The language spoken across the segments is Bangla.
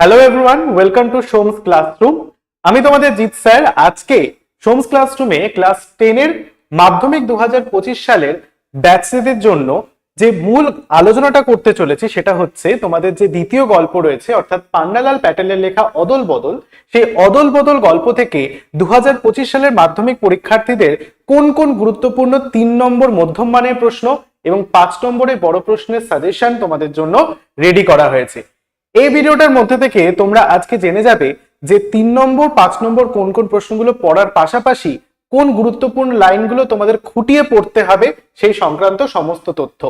Hello everyone welcome to Som's classroom আমি তোমাদের জিৎ স্যার, আজকে সোমস ক্লাসরুমে ক্লাস টেনের মাধ্যমিক দু হাজার পঁচিশ সালের ব্যাচদের জন্য যে মূল আলোচনাটা করতে চলেছি সেটা হচ্ছে তোমাদের যে দ্বিতীয় গল্প রয়েছে, অর্থাৎ পান্নালাল প্যাটেলের লেখা অদল বদল, সেই অদল বদল গল্প থেকে দু হাজার পঁচিশ সালের মাধ্যমিক পরীক্ষার্থীদের কোন কোন গুরুত্বপূর্ণ তিন নম্বর মধ্যম মানের প্রশ্ন এবং পাঁচ নম্বরের বড় প্রশ্নের সাজেশন তোমাদের জন্য রেডি করা হয়েছে। এই ভিডিওটার মধ্যে থেকে তোমরা আজকে জেনে যাবে যে তিন নম্বর, পাঁচ নম্বর কোন কোন প্রশ্নগুলো পড়ার পাশাপাশি কোন গুরুত্বপূর্ণ লাইনগুলো তোমাদের খুঁটিয়ে পড়তে হবে সেই সংক্রান্ত সমস্ত তথ্য।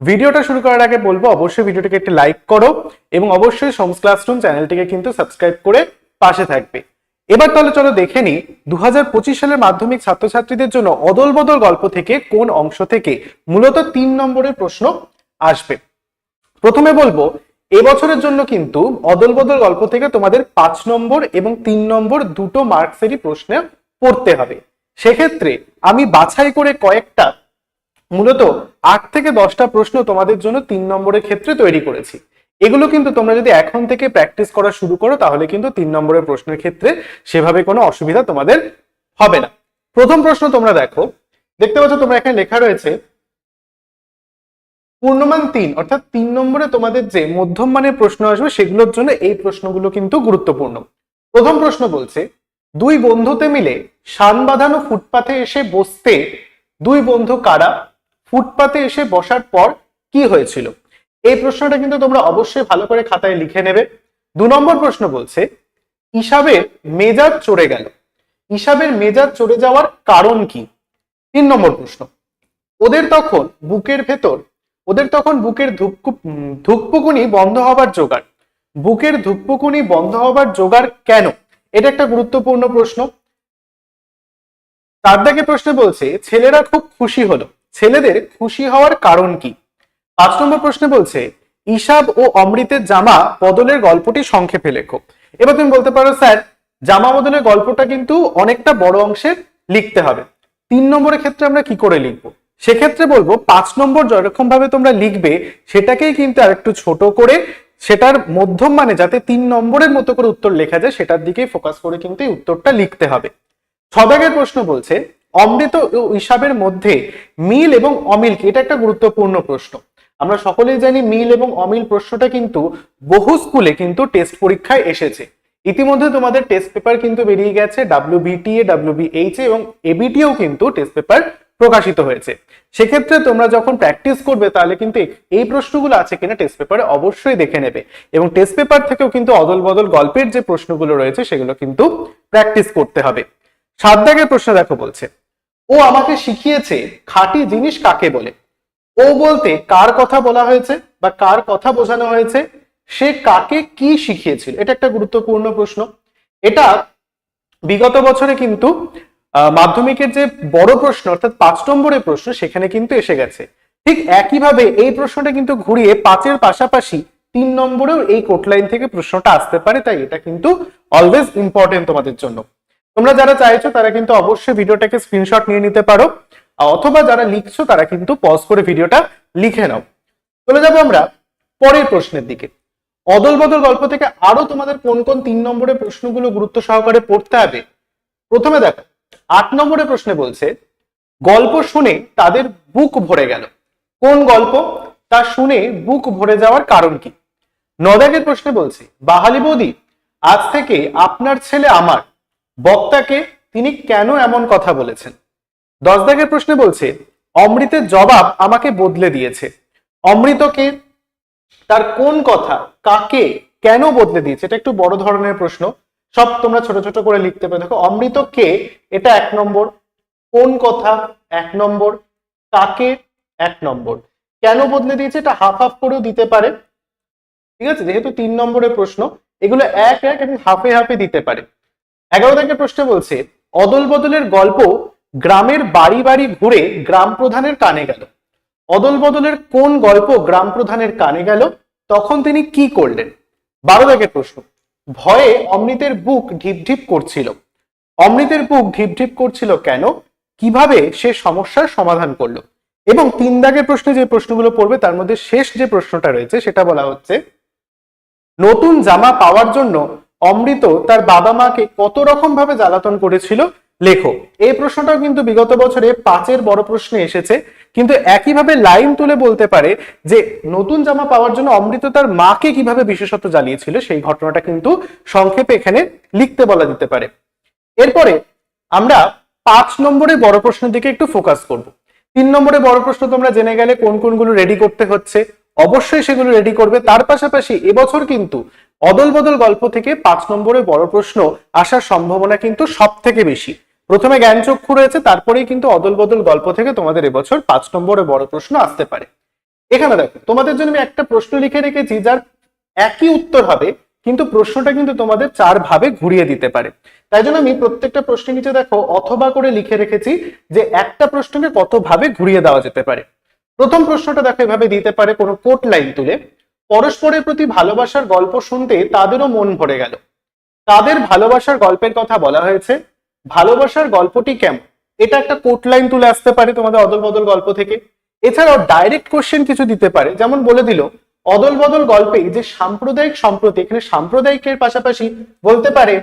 ভিডিওটা শুরু করার আগে বলব, অবশ্যই ভিডিওটিকে একটি লাইক করো এবং অবশ্যই সোমস ক্লাসরুম চ্যানেলটিকে কিন্তু সাবস্ক্রাইব করে পাশে থাকবে। এবার তাহলে চলো দেখে নিই দু সালের মাধ্যমিক ছাত্রছাত্রীদের জন্য অদল বদল গল্প থেকে কোন অংশ থেকে মূলত তিন নম্বরের প্রশ্ন আসবে। প্রথমে বলব এবছরের জন্য কিন্তু অদল বদল গল্প থেকে তোমাদের পাঁচ নম্বর এবং তিন নম্বর দুটো মার্কসেরই প্রশ্নে পড়তে হবে। সেক্ষেত্রে আমি বাছাই করে কয়েকটা, মূলত আট থেকে দশটা প্রশ্ন তোমাদের জন্য তিন নম্বরের ক্ষেত্রে তৈরি করেছি। এগুলো কিন্তু তোমরা যদি এখন থেকে প্র্যাকটিস করা শুরু করো, তাহলে কিন্তু তিন নম্বরের প্রশ্নের ক্ষেত্রে সেভাবে কোনো অসুবিধা তোমাদের হবে না। প্রথম প্রশ্ন তোমরা দেখো, দেখতে পাচ্ছ তোমরা এখানে লেখা রয়েছে পূর্ণমান তিন, অর্থাৎ তিন নম্বরে তোমাদের যে মধ্যম মানের প্রশ্ন আসবে সেগুলোর জন্য এই প্রশ্নগুলো কিন্তু গুরুত্বপূর্ণ। প্রথম প্রশ্ন বলছে, দুই বন্ধুতে মিলে শান বাঁধানো ফুটপাথে এসে বসতে দুই বন্ধু কারা? ফুটপাতে এসে বসার পর কি হয়েছিল? এই প্রশ্নটা কিন্তু তোমরা অবশ্যই ভালো করে খাতায় লিখে নেবে। দু নম্বর প্রশ্ন বলছে হিসাবের মেজাজ চড়ে গেল। হিসাবের মেজাজ চড়ে যাওয়ার কারণ কি? তিন নম্বর প্রশ্ন, ওদের তখন বুকের ভেতর ওদের তখন বুকের ধুকপুক ধুকপুকুনি বন্ধ হবার জোগাড়। বুকের ধুকপুকুনি বন্ধ হবার জোগাড় কেন? এটা একটা গুরুত্বপূর্ণ প্রশ্ন। তার দাগে প্রশ্ন বলছে, ছেলেরা খুব খুশি হলো। ছেলেদের খুশি হওয়ার কারণ কি? পাঁচ নম্বর প্রশ্নে বলছে ইসাব ও অমৃতের জামা বদলের গল্পটি সংক্ষেপে লেখো। এবার তুমি বলতে পারো, স্যার, জামা বদলের গল্পটা কিন্তু অনেকটা বড় অংশে লিখতে হবে। তিন নম্বরের ক্ষেত্রে আমরা কি করে লিখব? সেক্ষেত্রে বলব, পাঁচ নম্বর যেরকম ভাবে তোমরা লিখবে, সেটাকেই কিন্তু আর একটু ছোট করে, সেটার মধ্যম মানে যাতে তিন নম্বরের মতো করে উত্তর লেখা যায়, সেটার দিকেই ফোকাস করে কিন্তু এই উত্তরটা লিখতে হবে। ছদাগের প্রশ্ন বলছে, অমৃত ও মধ্যে মিল এবং অমিল কি? এটা একটা গুরুত্বপূর্ণ প্রশ্ন। আমরা সকলেই জানি মিল এবং অমিল প্রশ্নটা কিন্তু বহু স্কুলে কিন্তু টেস্ট পরীক্ষায় এসেছে। ইতিমধ্যে তোমাদের টেস্ট পেপার কিন্তু বেরিয়ে গেছে ডাব্লিউ বিটিএ ডাব্লিউ বিএইচ এবং এবিটিও কিন্তু টেস্ট পেপার প্রকাশিত হয়েছে। সেক্ষেত্রে তোমরা যখন প্র্যাকটিস করবে, তাহলে কিন্তু এই প্রশ্নগুলো আছে কিনা টেস্ট পেপারে অবশ্যই দেখে নেবে। এবং টেস্ট পেপার থেকেও কিন্তু অদল বদল গল্পের যে প্রশ্নগুলো রয়েছে, সেগুলো কিন্তু প্র্যাকটিস করতে হবে। সাত দাগের প্রশ্ন দেখো বলছে, ও আমাকে শিখিয়েছে খাঁটি জিনিস কাকে বলে? ও বলতে কার কথা বলা হয়েছে বা কার কথা বোঝানো হয়েছে? সে কাকে কি শিখিয়েছিল? এটা একটা গুরুত্বপূর্ণ প্রশ্ন। এটা বিগত বছরে কিন্তু মাধ্যমিকের যে বড় প্রশ্ন, অর্থাৎ পাঁচ নম্বরের প্রশ্ন, সেখানে কিন্তু এসে গেছে। ঠিক একইভাবে এই প্রশ্নটা কিন্তু ঘুরিয়ে পাঁচের পাশাপাশি তিন নম্বরেও এই কোটলাইন থেকে প্রশ্নটা আসতে পারে, তাই এটা কিন্তু অলওয়েজ ইম্পর্টেন্ট তোমাদের জন্য। তোমরা যারা চাইছো, তারা কিন্তু অবশ্যই ভিডিওটাকে স্ক্রিনশট নিয়ে নিতে পারো অথবা যারা লিখছো, তারা কিন্তু পজ করে ভিডিওটা লিখে নাও। চলে যাব আমরা পরের প্রশ্নের দিকে। অদল বদল গল্প থেকে আরও তোমাদের কোন কোন তিন নম্বরের প্রশ্নগুলো গুরুত্ব সহকারে পড়তে হবে, প্রথমে দেখো আট নম্বরের প্রশ্নে বলছে, গল্প শুনে তাদের বুক ভরে গেল। কোন গল্প? তা শুনে বুক ভরে যাওয়ার কারণ কি? নদাগের প্রশ্নে বলছে বাহালি বৌদি, আজ থেকে আপনার ছেলে আমার, বক্তাকে তিনি কেন এমন কথা বলেছেন? দশ দাগের প্রশ্নে বলছে, অমৃতের জবাব আমাকে বদলে দিয়েছে। অমৃতকে তার কোন কথা, কাকে কেন বদলে দিয়েছে? এটা একটু বড় ধরনের প্রশ্ন। সব তোমরা ছোট ছোট করে লিখতে পারো। দেখো, অমৃত কে? এটা এক নম্বর। কোন কথা? এক নম্বর। কাকে? এক নম্বর। কেন বদলে দিয়েছে? এটা হাফ হাফ করেও দিতে পারে। ঠিক আছে? যেহেতু তিন নম্বরের প্রশ্ন, এগুলো এক এক এবং হাফে হাফে দিতে পারে। এগারো থেকে প্রশ্ন বলছে, অদল বদলের গল্প গ্রামের বাড়ি বাড়ি ঘুরে গ্রাম প্রধানের কানে গেল। অদল বদলের কোন গল্প গ্রাম প্রধানের কানে গেল? তখন তিনি কি করলেন? বারো দাগের প্রশ্ন। ভয়ে অমৃতের বুক ঢিপ ঢিপ করছিল। অমৃতের বুক ঢিপ ঢিপ করছিল কেন? কীভাবে সে সমস্যার সমাধান করল? এবং তিন দাগের প্রশ্নে যে প্রশ্নগুলো পড়বে, তার মধ্যে শেষ যে প্রশ্নটা রয়েছে, সেটা বলা হচ্ছে, নতুন জামা পাওয়ার জন্য অমৃত তার বাবা মাকে কত রকম ভাবে জ্বালাতন করেছিল? লেখো। এই প্রশ্নটাও কিন্তু বিগত বছরে পাঁচের বড় প্রশ্নে এসেছে। কিন্তু একইভাবে লাইন তুলে বলতে পারে যে, নতুন জামা পাওয়ার জন্য অমৃত তার মাকে কীভাবে বিশেষত জ্বালিয়েছিল সেই ঘটনাটা কিন্তু সংক্ষেপে এখানে লিখতে বলা যেতে পারে। এরপরে আমরা পাঁচ নম্বরের বড় প্রশ্নের দিকে একটু ফোকাস করব। তিন নম্বরে বড় প্রশ্ন তোমরা জেনে গেলে কোন কোনগুলো রেডি করতে হচ্ছে। অবশ্যই সেগুলো রেডি করবে। তার পাশাপাশি এবছর কিন্তু অদল বদল গল্প থেকে পাঁচ নম্বরে বড় প্রশ্ন আসার সম্ভাবনা কিন্তু সব থেকে বেশি। প্রথমে জ্ঞানচক্ষু রয়েছে, তারপরেই কিন্তু অদল বদল গল্প থেকে তোমাদের এবছর পাঁচ নম্বরে বড় প্রশ্ন আসতে পারে। এখানে দেখো, তোমাদের জন্য আমি একটা প্রশ্ন লিখে রেখেছি, যার একই উত্তর হবে, কিন্তু প্রশ্নটা কিন্তু তোমাদের চার ভাবে ঘুরিয়ে দিতে পারে। তাই জন্য আমি প্রত্যেকটা প্রশ্নের নিচে দেখো, অথবা করে লিখে রেখেছি যে একটা প্রশ্নকে কত ভাবে ঘুরিয়ে দেওয়া যেতে পারে। প্রথম প্রশ্নটা দেখো, এভাবে দিতে পারে কোনো কোট লাইন তুলে, পরস্পরের প্রতি ভালোবাসার গল্প শুনতে তাদেরও মন ভরে গেল। তাদের ভালোবাসার গল্পের কথা বলা হয়েছে ভালোবাসার গল্পটি কেমন? এটা একটা কোট লাইন তুলে আসতে পারে তোমাদের অদল বদল গল্প থেকে। এছাড়াও ডাইরেক্ট কোশ্চেন কিছু দিতে পারে। যেমন বলে দিল, অদল বদল গল্পে যে সাম্প্রদায়িক সম্প্রতি, এখানে সাম্প্রদায়িকের পাশাপাশি বলতে পারে,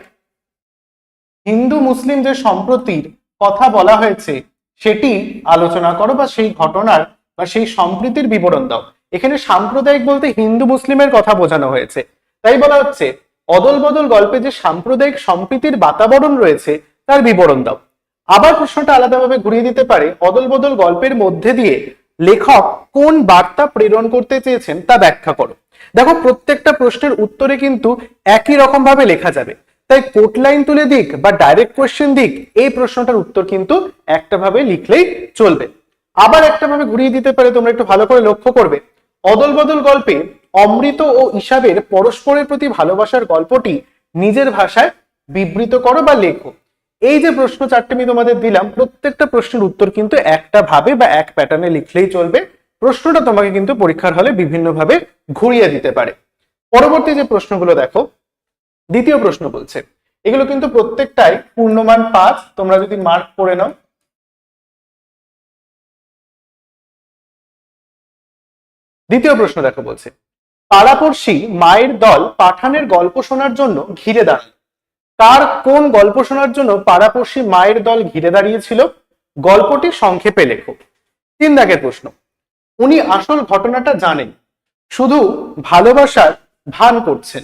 হিন্দু মুসলিম যে সম্প্রতির কথা বলা হয়েছে, সেটি আলোচনা করো বা সেই ঘটনার বা সেই সম্প্রীতির বিবরণ দাও। এখানে সাম্প্রদায়িক বলতে হিন্দু মুসলিমের কথা বোঝানো হয়েছে। তাই বলা হচ্ছে, অদল বদল গল্পে যে সাম্প্রদায়িক সম্প্রীতির বাতাবরণ রয়েছে তার বিবরণ দাও। আবার প্রশ্নটা আলাদাভাবে ঘুরিয়ে দিতে পারে। অদল বদল গল্পের মধ্যে দিয়ে লেখক কোন বার্তা প্রেরণ করতে চেয়েছেন তা ব্যাখ্যা করো। দেখো, প্রত্যেকটা প্রশ্নের উত্তরে কিন্তু একই রকম ভাবে লেখা যাবে। তাই কোট লাইন তুলে দিক বা ডাইরেক্ট কোয়েশ্চেন দিক, এই প্রশ্নটার উত্তর কিন্তু একটা ভাবে লিখলেই চলবে। আবার একটা ভাবে ঘুরিয়ে দিতে পারে, তোমরা একটু ভালো করে লক্ষ্য করবে। অদল বদল গল্পে অমৃত ও ইসাবের পরস্পরের প্রতি ভালোবাসার গল্পটি নিজের ভাষায় বিবৃত করো বা লেখো। এই যে প্রশ্ন চারটে আমি তোমাদের দিলাম, প্রত্যেকটা প্রশ্নের উত্তর কিন্তু একটা ভাবে বা এক প্যাটার্নে লিখলেই চলবে। প্রশ্নটা তোমাকে কিন্তু পরীক্ষার হলে বিভিন্নভাবে ঘুরিয়ে দিতে পারে। পরবর্তী যে প্রশ্নগুলো দেখো, দ্বিতীয় প্রশ্ন বলছে, এগুলো কিন্তু প্রত্যেকটাই পূর্ণমান পাঁচ, তোমরা যদি মার্ক করে নাও। দ্বিতীয় প্রশ্ন দেখো বলছে, পাড়াপড়শি মায়ের দল পাঠানের গল্প শোনার জন্য ঘিরে দাঁড়াল তার কোন গল্প শোনার জন্য পাড়াপড়শি মায়ের দল ঘিরে দাঁড়িয়েছিল? গল্পটি সংক্ষেপে লেখো। তিন দাগের প্রশ্ন। উনি আসল ঘটনাটা জানেন। শুধু ভালোবাসার ভান করছেন।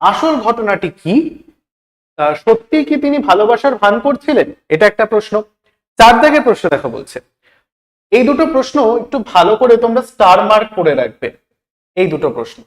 আসল ঘটনাটি কি? সত্যি কি তিনি ভালোবাসার ভান করছিলেন? এটা একটা প্রশ্ন। চার দাগের প্রশ্ন দেখা বলছে। এই দুটো প্রশ্ন একটু ভালো করে তোমরা স্টার মার্ক করে রাখবে। এই দুটো প্রশ্ন।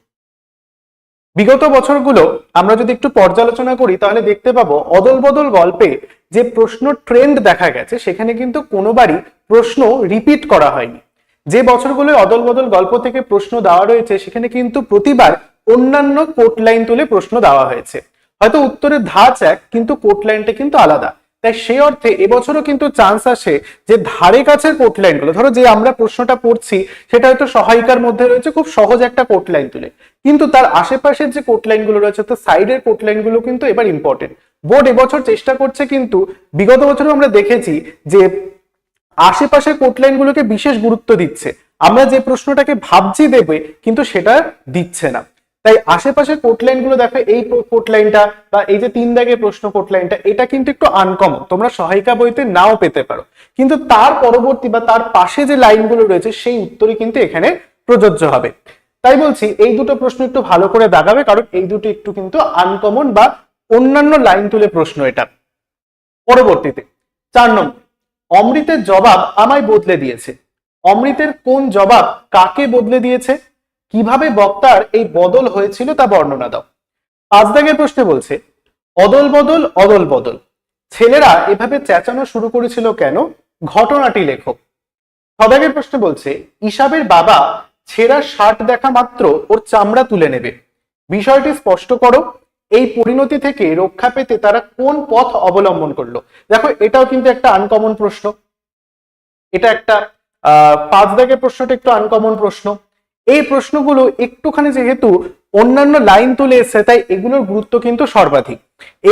বিগত বছরগুলো আমরা যদি একটু পর্যালোচনা করি, তাহলে দেখতে পাবো অদল বদল গল্পে যে প্রশ্ন ট্রেন্ড দেখা গেছে, সেখানে কিন্তু কোনোবারই প্রশ্ন রিপিট করা হয়নি। যে বছরগুলো অদল বদল গল্প থেকে প্রশ্ন দেওয়া রয়েছে, সেখানে কিন্তু প্রতিবার অন্যান্য কোট লাইন তুলে প্রশ্ন দেওয়া হয়েছে। হয়তো উত্তরের ধাঁচ এক, কিন্তু কোট লাইনটা কিন্তু আলাদা। তাই সেই অর্থে এবছরও কিন্তু চান্স আসে যে ধারে কাছের কোট লাইনগুলো ধরো যে আমরা প্রশ্নটা পড়ছি, সেটা হয়তো সহায়িকার মধ্যে রয়েছে, খুব সহজ একটা কোট লাইন তুলে। কিন্তু তার আশেপাশের যে কোট লাইনগুলো রয়েছে, তো সাইডের কোট লাইনগুলো কিন্তু এবার ইম্পর্টেন্ট বোর্ড এবছর চেষ্টা করছে কিন্তু, বিগত বছরও আমরা দেখেছি যে আশেপাশের কোট লাইনগুলোকে বিশেষ গুরুত্ব দিচ্ছে। আমরা যে প্রশ্নটাকে ভাবছি দেবে, কিন্তু সেটা দিচ্ছে না। তাই আশেপাশের কোট লাইনগুলো দেখো, এই কোট লাইনটা বা এই যে তিন দাগের প্রশ্ন কোট লাইনটা এটা কিন্তু একটু আনকমন তোমরা সহায়িকা বইতে নাও পেতে পারো। কিন্তু তার পরবর্তী বা তার পাশে যে লাইনগুলো রয়েছে, সেই উত্তরই কিন্তু এখানে প্রযোজ্য হবে। তাই বলছি, এই দুটো প্রশ্ন একটু ভালো করে দাগাবে কারণ এই দুটো একটু কিন্তু আনকমন বা অন্যান্য লাইন তুলে প্রশ্ন এটা। পরবর্তীতে, চার নম্বর, অমৃতের জবাব আমায় বদলে দিয়েছে। অমৃতের কোন জবাব কাকে বদলে দিয়েছে? কীভাবে বক্তার এই বদল হয়েছিল তা বর্ণনা দাও। পাঁচ প্রশ্নে বলছে, অদল বদল অদল বদল। ছেলেরা এভাবে চেঁচানো শুরু করেছিল কেন? ঘটনাটি লেখক সদাগের প্রশ্নে বলছে ইসাবের বাবা ছেঁড়া শার্ট দেখা মাত্র ওর চামড়া তুলে নেবে। বিষয়টি স্পষ্ট করো, এই পরিণতি থেকে রক্ষা পেতে তারা কোন পথ অবলম্বন করল? দেখো, এটাও কিন্তু একটা আনকমন প্রশ্ন। এটা একটা, আহ পাঁচ দাগের প্রশ্নটা একটু আনকমন প্রশ্ন। এই প্রশ্নগুলো একটুখানি যেহেতু অন্যান্য লাইন তুলে এসছে, তাই এগুলোর গুরুত্ব কিন্তু সর্বাধিক।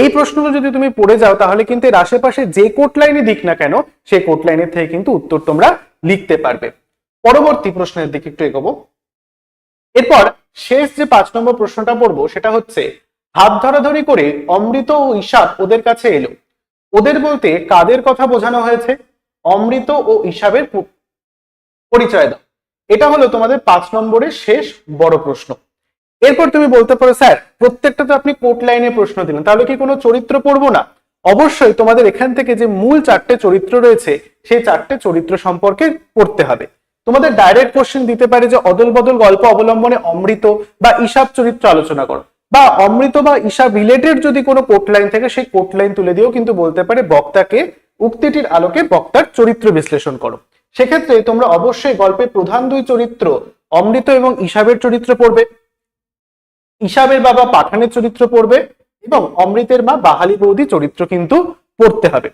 এই প্রশ্নগুলো যদি তুমি পড়ে যাও, তাহলে কিন্তু এর আশেপাশে যে কোট লাইনে দিক না কেন, সেই কোট লাইনের থেকে কিন্তু উত্তর তোমরা লিখতে পারবে। পরবর্তী প্রশ্নের দিকে একটু এগোবো। এরপর শেষ যে পাঁচ নম্বর প্রশ্নটা পড়ব, সেটা হচ্ছে, হাত ধরাধরি করে অমৃত ও ঈশাদ ওদের কাছে এলো। ওদের বলতে কাদের কথা বোঝানো হয়েছে? অমৃত ও ঈশাবের পরিচয় দাও। এটা হলো তোমাদের পাঁচ নম্বরের শেষ বড় প্রশ্ন। এরপর তুমি বলতে পারো, স্যার প্রত্যেকটা তো আপনি কোট লাইনে প্রশ্ন দিলেন, তাহলে কি কোনো চরিত্র পড়ব না? অবশ্যই তোমাদের এখান থেকে যে মূল চারটে চরিত্র রয়েছে, সেই চারটে চরিত্র সম্পর্কে পড়তে হবে। তোমাদের ডাইরেক্ট কোশ্চেন দিতে পারে যে অদল বদল গল্প অবলম্বনে অমৃত বা ঈশাব চরিত্র আলোচনা করো। বা অমৃত বা ঈশাব রিলেটেড যদি কোনো কোট লাইন থাকে, সেই কোট লাইন তুলে দিয়েও কিন্তু বলতে পারে বক্তাকে, উক্তিটির আলোকে বক্তার চরিত্র বিশ্লেষণ করো। সেক্ষেত্রে তোমরা অবশ্যই গল্পের প্রধান দুই চরিত্র, অমৃত এবং ইসাবের চরিত্র পড়বে। ঈশাবের বাবা পাঠানের চরিত্র পড়বে এবং অমৃতের মা বাহালি বৌদি চরিত্র কিন্তু পড়তে হবে।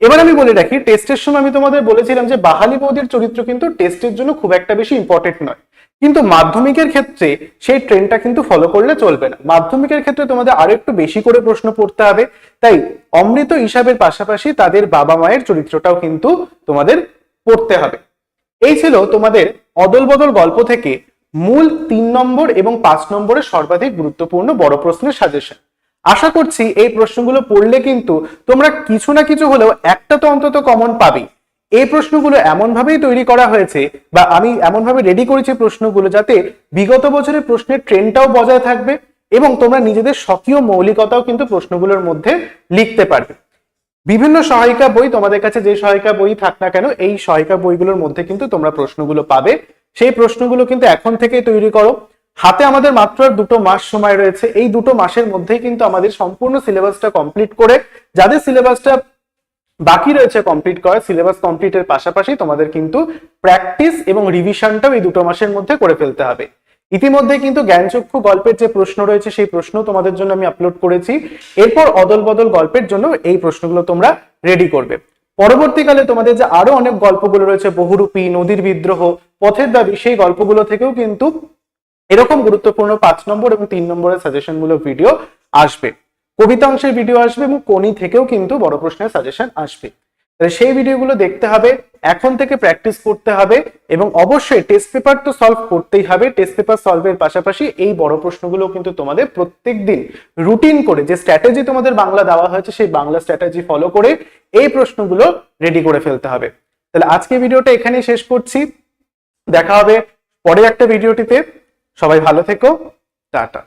এবার আমি বলে রাখি টেস্টের সময় আমি তোমাদের বলেছিলাম যে বাহালি বৌদির চরিত্র কিন্তু টেস্টের জন্য খুব একটা বেশি ইম্পর্টেন্ট নয়। কিন্তু মাধ্যমিকের ক্ষেত্রে সেই ট্রেন্ডটা কিন্তু ফলো করলে চলবে না। মাধ্যমিকের ক্ষেত্রে তোমাদের আরও একটু বেশি করে প্রশ্ন পড়তে হবে। তাই অমৃত হিসাবের পাশাপাশি তাদের বাবা মায়ের চরিত্রটাও কিন্তু তোমাদের পড়তে হবে। এই ছিল তোমাদের অদল বদল গল্প থেকে মূল তিন নম্বর এবং পাঁচ নম্বরের সর্বাধিক গুরুত্বপূর্ণ বড় প্রশ্নের সাজেশন আশা করছি এই প্রশ্নগুলো পড়লে কিন্তু তোমরা কিছু না কিছু হলেও একটা তো অন্তত কমন পাবে। এই প্রশ্নগুলো এমনভাবেই তৈরি করা হয়েছে বা আমি এমনভাবে রেডি করেছি প্রশ্নগুলো যাতে বিগত বছরের প্রশ্নের ট্রেন্ডটাও বজায় থাকবে এবং তোমরা নিজেদের স্বকীয় মৌলিকতাও কিন্তু প্রশ্নগুলোর মধ্যে লিখতে পারবে। বিভিন্ন সহায়িকা বই তোমাদের কাছে যে সহায়িকা বই থাক না কেন, এই সহায়িকা বইগুলোর মধ্যে কিন্তু তোমরা প্রশ্নগুলো পাবে। সেই প্রশ্নগুলো কিন্তু এখন থেকেই তৈরি করো। হাতে আমাদের মাত্র দুটো মাস সময় রয়েছে। এই দুটো মাসের মধ্যেই কিন্তু আমাদের সম্পূর্ণ সিলেবাসটা কমপ্লিট করে, যাদের সিলেবাসটা বাকি রয়েছে কমপ্লিট করা সিলেবাস কমপ্লিটের পাশাপাশি তোমাদের কিন্তু প্র্যাকটিস এবং রিভিশনটাও এই দুটো মাসের মধ্যে করে ফেলতে হবে। ইতিমধ্যে কিন্তু জ্ঞানচক্ষু গল্পের যে প্রশ্ন রয়েছে, সেই প্রশ্ন তোমাদের জন্য আমি আপলোড করেছি। এরপর অদল বদল গল্পের জন্য এই প্রশ্নগুলো তোমরা রেডি করবে। পরবর্তীকালে তোমাদের যে আরও অনেক গল্পগুলো রয়েছে, বহুরূপী, নদীর বিদ্রোহ, পথের দাবি, সেই গল্পগুলো থেকেও কিন্তু এরকম গুরুত্বপূর্ণ পাঁচ নম্বর এবং তিন নম্বরের সাজেশন মূলক ভিডিও আসবে। কবিতা অংশের ভিডিও আসবে এবং কোনি থেকেও কিন্তু বড় প্রশ্নের সাজেশন আসবে। তাহলে সেই ভিডিওগুলো দেখতে হবে, এখন থেকে প্র্যাকটিস করতে হবে এবং অবশ্যই টেস্ট পেপার তো সলভ করতেই হবে। টেস্ট পেপার সলভের পাশাপাশি এই বড় প্রশ্নগুলো কিন্তু তোমাদের প্রত্যেক দিন রুটিন করে যে স্ট্র্যাটেজি তোমাদের বাংলা দেওয়া হয়েছে সেই বাংলা স্ট্র্যাটেজি ফলো করে এই প্রশ্নগুলো রেডি করে ফেলতে হবে। তাহলে আজকে ভিডিওটা এখানেই শেষ করছি। দেখা হবে পরে একটা ভিডিওটিতে। সবাই ভালো থেকো। টাটা।